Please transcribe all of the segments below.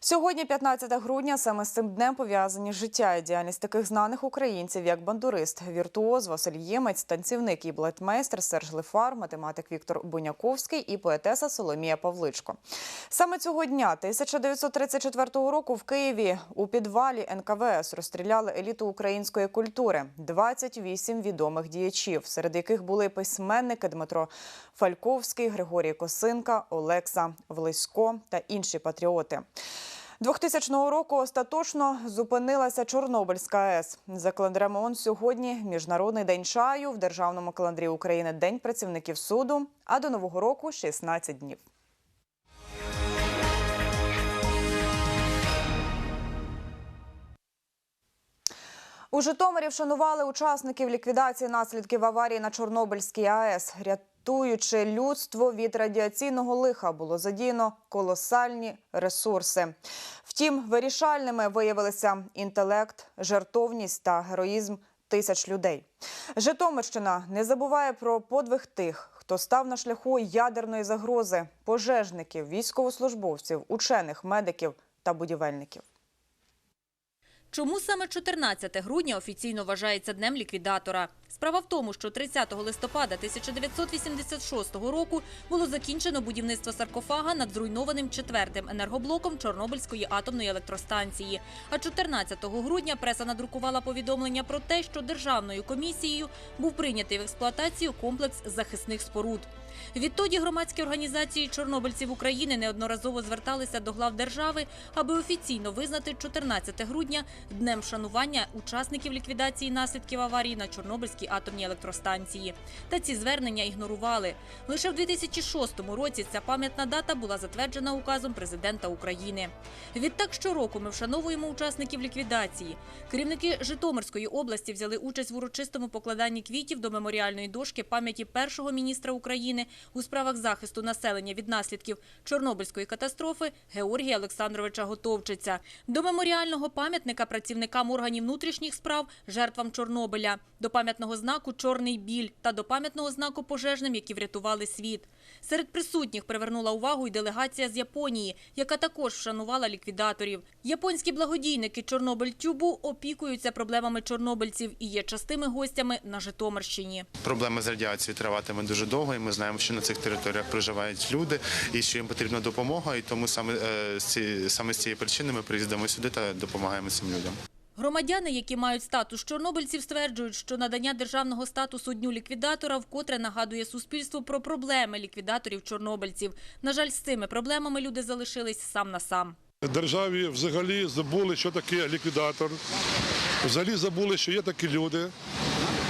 Сьогодні, 15 грудня, саме з цим днем пов'язані життя і діяльність таких знаних українців, як бандурист, віртуоз Василь Ємець, танцівник і балетмейстер Серж Лефар, математик Віктор Буняковський і поетеса Соломія Павличко. Саме цього дня, 1934 року, в Києві у підвалі НКВС розстріляли еліту української культури 28 відомих діячів, серед яких були письменники Дмитро Фальковський, Григорій Косинка, Олекса Влисько та інші патріоти. 2000 року остаточно зупинилася Чорнобильська АЕС. За календарем ООН сьогодні Міжнародний день чаю, в державному календарі України День працівників суду, а до Нового року 16 днів. У Житомирі вшанували учасників ліквідації наслідків аварії на Чорнобильській АЕС. Рятуючи людство від радіаційного лиха, було задіяно колосальні ресурси. Втім, вирішальними виявилися інтелект, жертовність та героїзм тисяч людей. Житомирщина не забуває про подвиг тих, хто став на шляху ядерної загрози пожежників, військовослужбовців, учених, медиків та будівельників. Чому саме 14 грудня офіційно вважається днем ліквідатора? Справа в тому, що 30 листопада 1986 року було закінчено будівництво саркофага над зруйнованим четвертим енергоблоком Чорнобильської атомної електростанції. А 14 грудня преса надрукувала повідомлення про те, що державною комісією був прийнятий в експлуатацію комплекс захисних споруд. Відтоді громадські організації чорнобильців України неодноразово зверталися до глав держави, аби офіційно визнати 14 грудня днем шанування учасників ліквідації наслідків аварії на Чорнобильській атомній електростанції. Та ці звернення ігнорували. Лише в 2006 році ця пам'ятна дата була затверджена указом президента України. Відтак щороку ми вшановуємо учасників ліквідації. Керівники Житомирської області взяли участь в урочистому покладанні квітів до меморіальної дошки пам'яті першого міністра України у справах захисту населення від наслідків Чорнобильської катастрофи Георгія Олександровича Готовчиця. До меморіального пам'ятника працівникам органів внутрішніх справ жертвам Чорнобиля, до пам'ятного знаку Чорний біль та до пам'ятного знаку пожежним, які врятували світ. Серед присутніх привернула увагу й делегація з Японії, яка також вшанувала ліквідаторів. Японські благодійники Чорнобиль Тюбу опікуються проблемами чорнобильців і є частими гостями на Житомирщині. Проблема з радіацією триватиме дуже довго, і ми знаємо, що на цих територіях проживають люди, і що їм потрібна допомога. І тому саме е, саме з цієї причини ми приїздимо сюди та допомагаємо цим людям. Громадяни, які мають статус чорнобильців, стверджують, що надання державного статусу дню ліквідатора вкотре нагадує суспільству про проблеми ліквідаторів чорнобильців. На жаль, з цими проблемами люди залишились сам на сам. Державі взагалі забули, що таке ліквідатор. Взагалі забули, що є такі люди,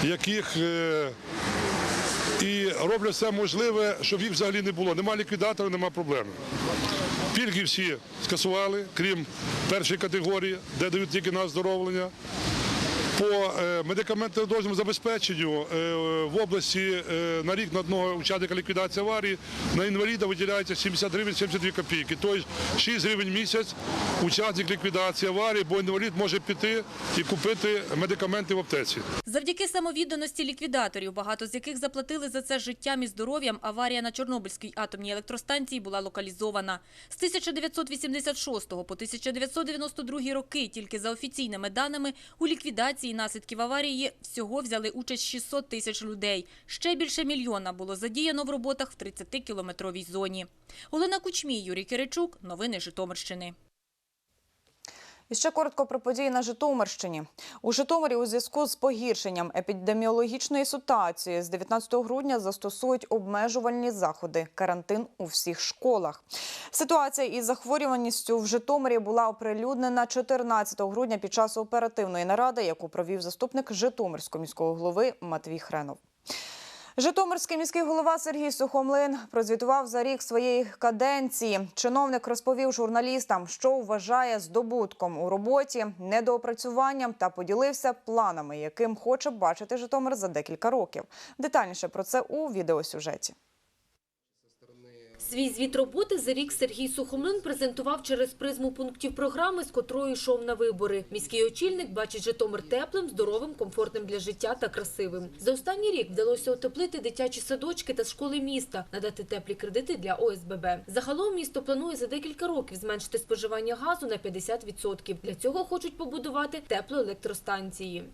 яких е, і роблять все можливе, щоб їх взагалі не було. Нема ліквідатора, нема проблеми. Пільги всі скасували, крім першої категорії, де дають тільки на оздоровлення. По е, медикаментово забезпеченню е, в області е, на рік на одного учасника ліквідації аварії на інваліда виділяється 70 гривень 72 копійки. Тобто 6 гривень в місяць учасник ліквідації аварії, бо інвалід може піти і купити медикаменти в аптеці. Завдяки самовідданості ліквідаторів, багато з яких заплатили за це життям і здоров'ям, аварія на Чорнобильській атомній електростанції була локалізована. З 1986 по 1992 роки тільки за офіційними даними у ліквідації наслідків аварії всього взяли участь 600 тисяч людей. Ще більше мільйона було задіяно в роботах в 30-кілометровій зоні. Олена Кучмій, Юрій Киричук. Новини Житомирщини. І ще коротко про події на Житомирщині. У Житомирі у зв'язку з погіршенням епідеміологічної ситуації з 19 грудня застосують обмежувальні заходи, карантин у всіх школах. Ситуація із захворюваністю в Житомирі була оприлюднена 14 грудня під час оперативної наради, яку провів заступник Житомирського міського голови Матвій Хренов. Житомирський міський голова Сергій Сухомлин прозвітував за рік своєї каденції. Чиновник розповів журналістам, що вважає здобутком у роботі, недоопрацюванням та поділився планами, яким хоче бачити Житомир за декілька років. Детальніше про це у відеосюжеті. Свій звіт роботи за рік Сергій Сухомлин презентував через призму пунктів програми, з котрою йшов на вибори. Міський очільник бачить Житомир теплим, здоровим, комфортним для життя та красивим. За останній рік вдалося утеплити дитячі садочки та школи міста, надати теплі кредити для ОСББ. Загалом місто планує за декілька років зменшити споживання газу на 50%. Для цього хочуть побудувати теплоелектростанції.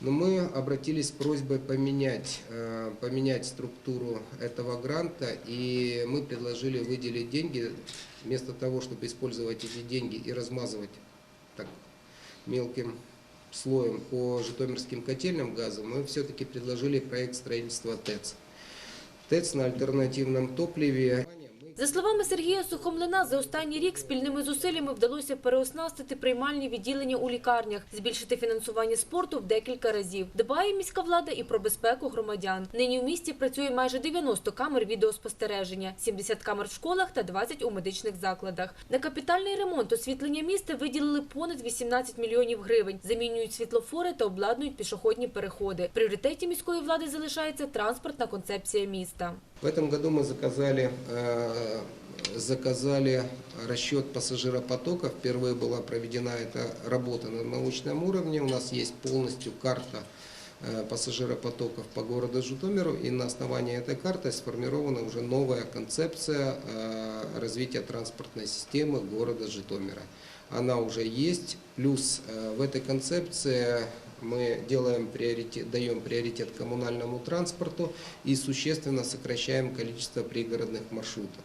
Но мы обратились с просьбой поменять, э, поменять структуру этого гранта, и мы предложили выделить деньги, вместо того, чтобы использовать эти деньги и размазывать так мелким слоем по житомирским котельным газам, мы все-таки предложили проект строительства ТЭЦ. ТЭЦ на альтернативном топливе. За словами Сергія Сухомлина, за останній рік спільними зусиллями вдалося переоснастити приймальні відділення у лікарнях, збільшити фінансування спорту в декілька разів. Дбає міська влада і про безпеку громадян. Нині в місті працює майже 90 камер відеоспостереження, 70 камер в школах та 20 у медичних закладах. На капітальний ремонт освітлення міста виділили понад 18 мільйонів гривень. Замінюють світлофори та обладнують пішохідні переходи. Пріоритеті міської влади залишається транспортна концепція міста. В этом году мы заказали, э, заказали расчет пассажиропотока. Впервые была проведена эта работа на научном уровне. У нас есть полностью карта э, пассажиропотоков по городу Житомиру. И на основании этой карты сформирована уже новая концепция э, развития транспортной системы города Житомира. Она уже есть. Плюс в этой концепции мы делаем приоритет, даем приоритет коммунальному транспорту и существенно сокращаем количество пригородных маршрутов.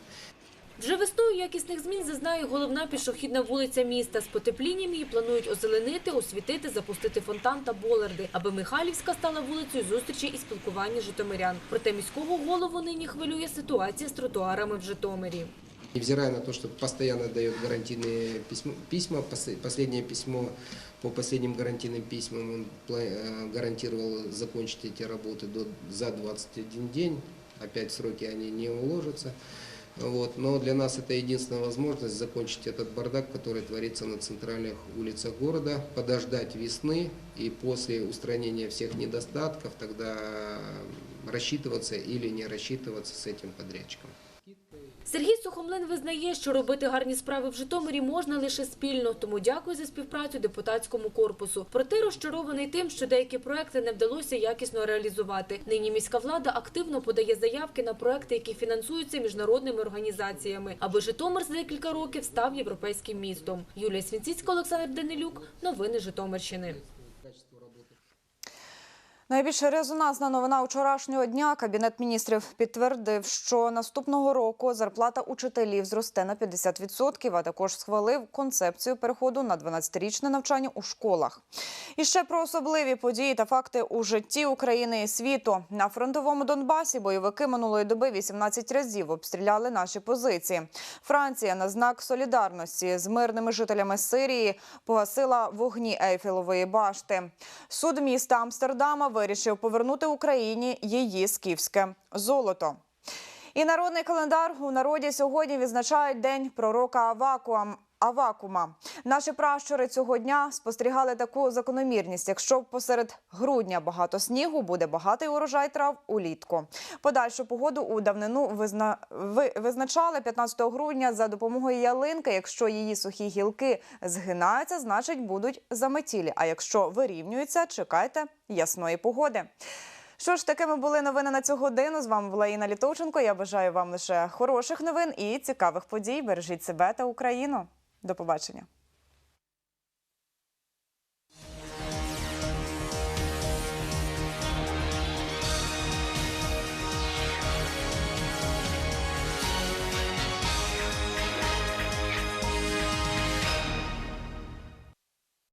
Вже весною якісних змін зазнає головна пішохідна вулиця міста. З потеплінням її планують озеленити, освітити, запустити фонтан та болерди, аби Михайлівська стала вулицею зустрічі і спілкування житомирян. Проте міського голову нині хвилює ситуація з тротуарами в Житомирі. Невзирая на то, что постоянно дает гарантийные письма, письма, пос- последнее письмо по последним гарантийным письмам он э, гарантировал закончить эти работы до, за 21 день. Опять сроки они не уложатся. Вот. Но для нас это единственная возможность закончить этот бардак, который творится на центральных улицах города, подождать весны и после устранения всех недостатков тогда рассчитываться или не рассчитываться с этим подрядчиком. Сергій Сухомлин визнає, що робити гарні справи в Житомирі можна лише спільно, тому дякує за співпрацю депутатському корпусу. Проте розчарований тим, що деякі проекти не вдалося якісно реалізувати. Нині міська влада активно подає заявки на проекти, які фінансуються міжнародними організаціями, аби Житомир за декілька років став європейським містом. Юлія Свінціцька, Олександр Данилюк. Новини Житомирщини. Найбільш резонансна новина вчорашнього дня. Кабінет міністрів підтвердив, що наступного року зарплата учителів зросте на 50%, а також схвалив концепцію переходу на 12-річне навчання у школах. І ще про особливі події та факти у житті України і світу. На фронтовому Донбасі бойовики минулої доби 18 разів обстріляли наші позиції. Франція на знак солідарності з мирними жителями Сирії погасила вогні Ейфелової башти. Суд міста Амстердама вирішив повернути Україні її скіфське золото. І народний календар у народі сьогодні відзначають День пророка Авакуам. Авакума. Наші пращури цього дня спостерігали таку закономірність. Якщо посеред грудня багато снігу, буде багатий урожай трав улітку. Подальшу погоду у давнину визна... ви... визначали 15 грудня за допомогою ялинки. Якщо її сухі гілки згинаються, значить будуть заметілі. А якщо вирівнюються, чекайте ясної погоди. Що ж, такими були новини на цю годину. З вами була Інна Літовченко. Я бажаю вам лише хороших новин і цікавих подій. Бережіть себе та Україну. До побачення.